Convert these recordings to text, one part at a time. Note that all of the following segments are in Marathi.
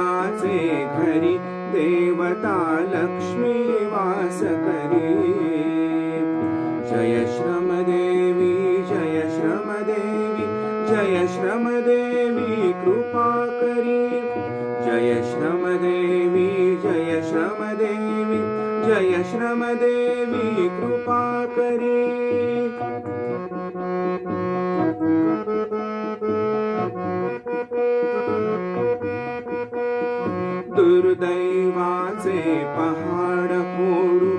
देवाचे घरी देवता लक्ष्मी वास करी. जय श्रमदेवी जय श्रमदेवी जय श्रमदेवी कृपा करी. जय श्रम देवी जय श्रम देवी जय श्रम देवी कृपा करी. दुर्दैवाचे पहाड फोडू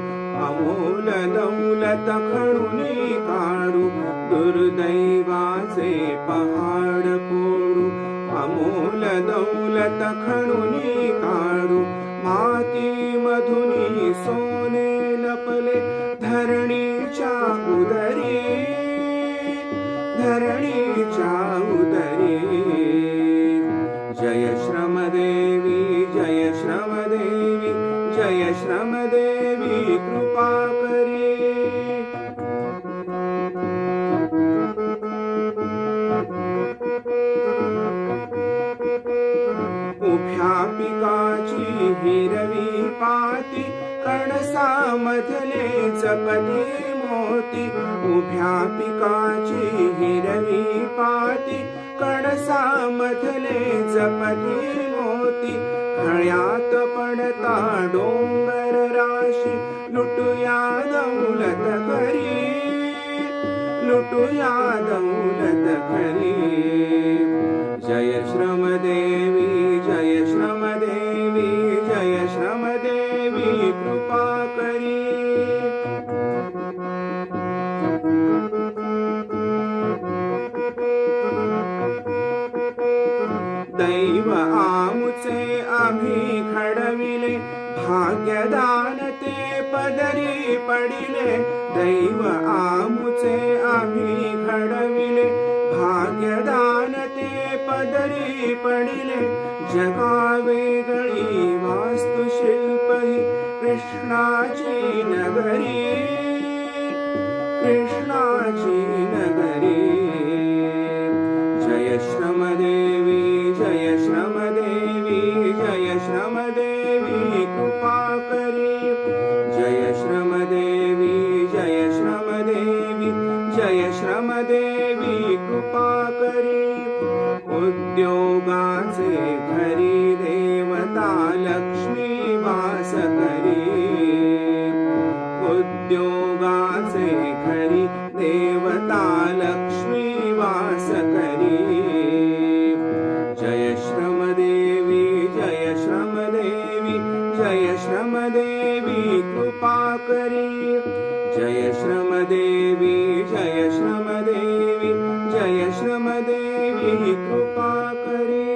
अमोल दौलत खणुनी काढू. दुर्दैवाचे पहाड फोडू अमोल दौलत खणुनी काढू. माती मधुनी सोने लपले धरणीच्या उदरी धरणीच्या उदरी. जय श्रमदेव. देवी जय श्रमदेवी कृपा करी. उभ्या पिकाची हिरवी पाती कणसामधले चपटी मोती. उभ्या पिकाची हिरवी पाती कणसामधले चपटी मोती खळ्यात पडता डोंगर राशी लुटूया दौलत खरी लुटूया दौलत खरी जय श्रमदेवी दैव आमुचे आम्ही घडविले भाग्यदान ते पदरी पडिले दैव आमुचे आम्ही घडविले भाग्यदान ते पदरी पडिले जगा वेगळी वास्तुशिल्प ही कृष्णाची नगरी कृष्णाची नगरी. श्रमदेवी कृपा करी. जय श्रमदेवी जय श्रमदेवी जय श्रमदेवी कृपा करी. उद्योगाचे घरी देवता लक्ष्मी वास करी. उद्योगाचे घरी देवता लक्ष्मी श्रमदेवी कृपा करी। जय श्रमदेवी जय श्रमदेवी जय श्रमदेवी कृपा करी।